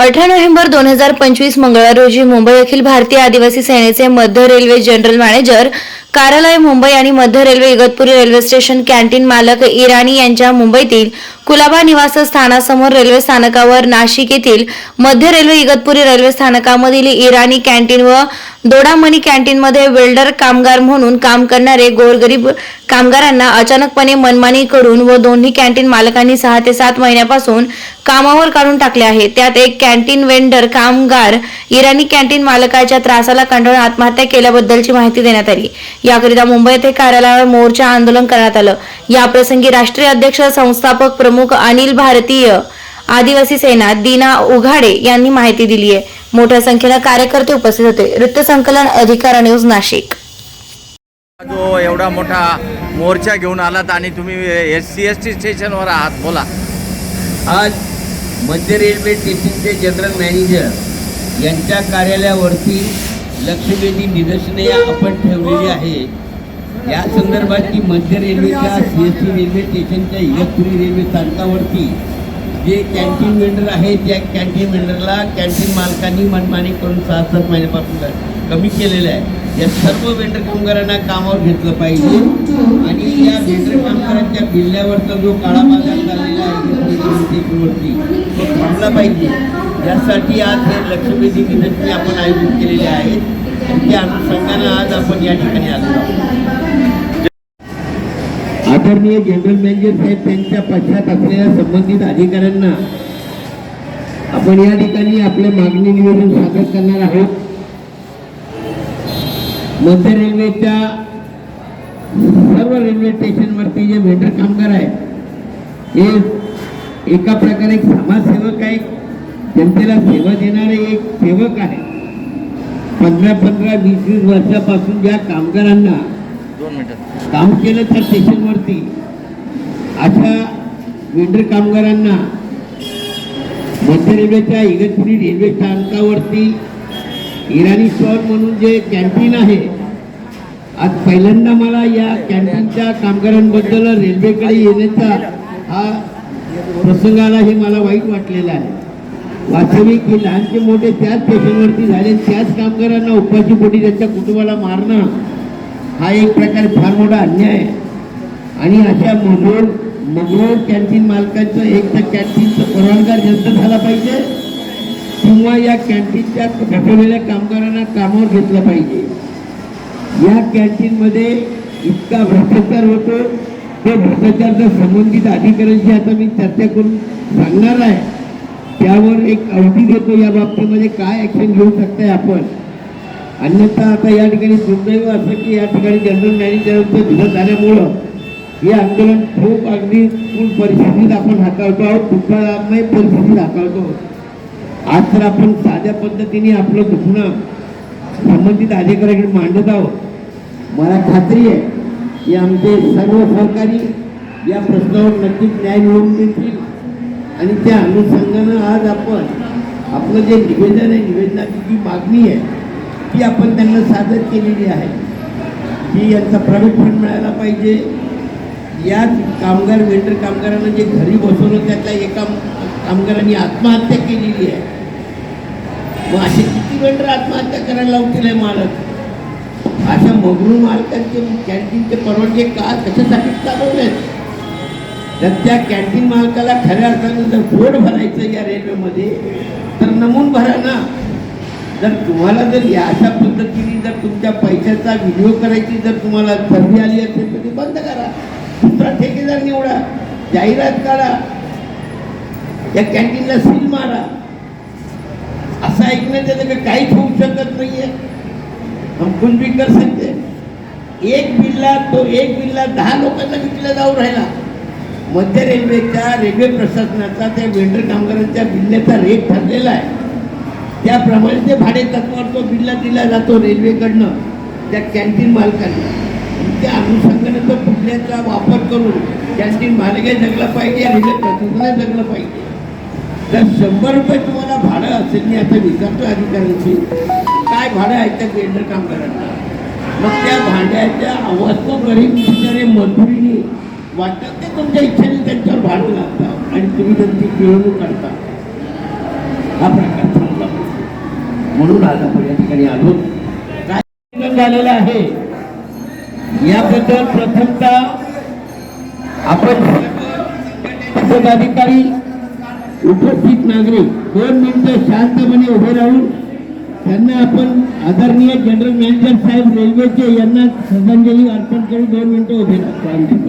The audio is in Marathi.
अठरा नोव्हेंबर दोन हजार पंचवीस मंगळवार रोजी मुंबई अखिल भारतीय आदिवासी सेनेचे मध्य रेल्वे जनरल मॅनेजर कार्यालय मुंबई आणि मध्य railway Igatpuri railway station canteen मालक इराणी यांच्या मुंबईतील कुलाबा निवासस्थानासमोर रेल्वे स्थानकावर नाशिक येथील मध्य रेल्वे इगतपुरी रेल्वे स्थानकामधील इराणी कॅन्टीन व दोडामणी कॅन्टीनमध्ये वेल्डर कामगार म्हणून काम करणारे गोरगरीब कामगारांना अचानकपणे मनमानी करून व दोन्ही कॅन्टीन मालकांनी सहा ते सात महिन्यापासून कामावर काढून टाकले आहे. त्यात एक कॅन्टीन वेंडर कामगार इराणी कॅन्टीन मालकाच्या त्रासाला कंटाळून आत्महत्या केल्याबद्दलची माहिती देण्यात आली. याकरिता मुंबई येथे कार्यालयावर मोर्चा आंदोलन करण्यात आलं. या प्रसंगी राष्ट्रीय अध्यक्ष संस्थापक प्रमुख अनिल भारतीय आदिवासी सेना दीना उघाडे यांनी माहिती दिली आहे. मोठ्या संख्येनं कार्यकर्ते उपस्थित होते. वृत्तसंकलन अधिकार न्यूज नाशिक. जो एवढा मोठा मोर्चा घेऊन आलात आणि तुम्ही एस सी एस टी स्टेशनवर आहात बोला. आज मध्य रेल्वे स्टेशनचे जनरल मॅनेजर यांच्या कार्यालयावरती लक्षवेधी निदर्शने आपण ठेवलेली आहे. या संदर्भात की मध्य रेल्वेच्या सी एस टी रेल्वे स्टेशनच्या इगतपुरी रेल्वे स्थानकावरती जे कॅन्टीन वेंडर आहे त्या कॅन्टीन वेंडरला कॅन्टीन मालकांनी मनमानी करून सहा सात महिन्यापासून कमी केलेलं आहे. या सर्व वेंडर कामगारांना कामावर घेतलं पाहिजे. आणि या वेंडर कामगारांच्या बिल्ल्यावरचा जो काळा बाजार चाललेला आहे स्टेशनवरती थांबला पाहिजे. यासाठी आज हे लक्षवेधी निदर्शने आपण आयोजित केलेले आहेत आणि त्या अनुषंगानं आज आपण या ठिकाणी आलो आहोत. आदरणीय जनरल मॅनेजर साहेब त्यांच्या पश्चात असलेल्या संबंधित अधिकाऱ्यांना आपण या ठिकाणी आपले मागणी निवेदन सादर करणार आहोत. मध्य रेल्वेच्या सर्व रेल्वे स्टेशनवरती जे वेंडर कामगार आहेत हे एका प्रकारे एक समाजसेवक आहे. जनतेला सेवा देणारे एक सेवक आहे. पंधरा पंधरा वीस वीस वर्षापासून ज्या कामगारांना काम केलं त्या स्टेशनवरती अशा वेंडर कामगारांना मध्य रेल्वेच्या इगतपुरी रेल्वे स्थानकावरती इराणी स्टॉल म्हणून जे कॅन्टीन आहे आज पहिल्यांदा मला या कॅन्टीनच्या कामगारांबद्दल रेल्वेकडे येण्याचा हा प्रसंगाला हे मला वाईट वाटलेलं आहे. वास्तविक हे लहानचे मोठे त्याच पेशंटवरती झाले त्याच कामगारांना उपाशी पोटी त्यांच्या कुटुंबाला मारणं हा एक प्रकारे फार मोठा अन्याय आहे. आणि अशा मजूर मजूर कॅन्टीन मालकांचं एक तर कॅन्टीनचा परवानगार जास्त झाला पाहिजे किंवा या कॅन्टीनच्या घटवलेल्या कामगारांना कामावर घेतलं पाहिजे. या कॅन्टीनमध्ये इतका भ्रष्टाचार होतो हे भ्रष्टाचार संबंधित अधिकाऱ्यांशी आता मी चर्चा करून सांगणार आहे. त्यावर एक अवधी देतो या बाबतीमध्ये काय ॲक्शन घेऊ शकताय आपण. अन्यथा आता या ठिकाणी दुर्दैव असं की या ठिकाणी जनरल मॅनेजरचं दिलं झाल्यामुळं हे आंदोलन खूप अगदी पूर्ण परिस्थितीत आपण हाताळतो आहोत दुःखमय परिस्थितीत हाताळतो आहोत. आज तर आपण साध्या पद्धतीने आपलं दुखणं संबंधित अधिकाऱ्याकडे मांडत आहोत. मला खात्री आहे की आमचे सर्व सहकारी या प्रश्नावर नक्कीच न्याय मिळवून देतील. आणि त्या अनुषंगानं आज आपण आपलं जे निवेदन आहे निवेदनाची जी मागणी आहे ती आपण त्यांना सादर केलेली आहे. की यांचा प्रायव्हेट फंड मिळायला पाहिजे. याच कामगार वेंडर कामगारांना जे घरी बसवलं त्यातल्या एका कामगारांनी आत्महत्या केलेली आहे. मग असे किती वेंडर आत्महत्या करायला लावतील आहे मालक? अशा मगरू मालकांचे कॅन्टीनचे परवानगे का? कशासाठी चालवले. तर त्या कॅन्टीन मालकाला खऱ्या अर्थानं जर पोट भरायचं या रेल्वेमध्ये तर नमून भरा ना. जर तुम्हाला जर या अशा पद्धतीने जर तुमच्या पैशाचा व्हिडिओ करायची जर तुम्हाला संधी आली असेल तर ती बंद करा. दुसरा ठेकेदार निवडा. जाहिरात काढा. या कॅन्टीनला सील मारा. असं ऐकण्यात येतं काहीच होऊ शकत नाहीये. हम कुछ भी कर सकते एक बिल्ला तो एक बिल्ला दहा लोकांना विकला जाऊ राहिला. मध्य रेल्वेच्या रेल्वे प्रशासनाचा त्या वेंडर कामगारांच्या बिल्ल्याचा रेट ठरलेला आहे. त्याप्रमाणे ते भाडे तत्वावर तो बिल्ला दिला जातो रेल्वेकडनं त्या कॅन्टीन मालकांना. त्या अनुषंगाने तो बिल्ल्याचा वापर करून कॅन्टीन मालकही जगला पाहिजे आणि रेल्वे प्रशासनाने जगलं पाहिजे. तर शंभर रुपये तुम्हाला भाडं असेल मी आता विचारतो अधिकाऱ्यांशी काय भाडं ऐकतात त्या वेंडर कामगारांना? मग त्या भाड्याच्या अवस्थ गरीब बिचारे मजुरीने वाटतात ते तुमच्या इच्छेने त्यांच्यावर भाडं लागतात आणि तुम्ही त्यांची पिळवणूक करता. हा प्रकार चांगला म्हणून आज आपण या ठिकाणी आलो. काय झालेलं आहे? याबद्दल प्रथमतः आपण पदाधिकारी उपस्थित नागरिक दोन मिनिटं शांतपणे उभे राहून त्यांना आपण आदरणीय जनरल मॅनेजर साहेब रेल्वेचे यांना श्रद्धांजली अर्पण करून दोन मिनिटं उभे राहतो.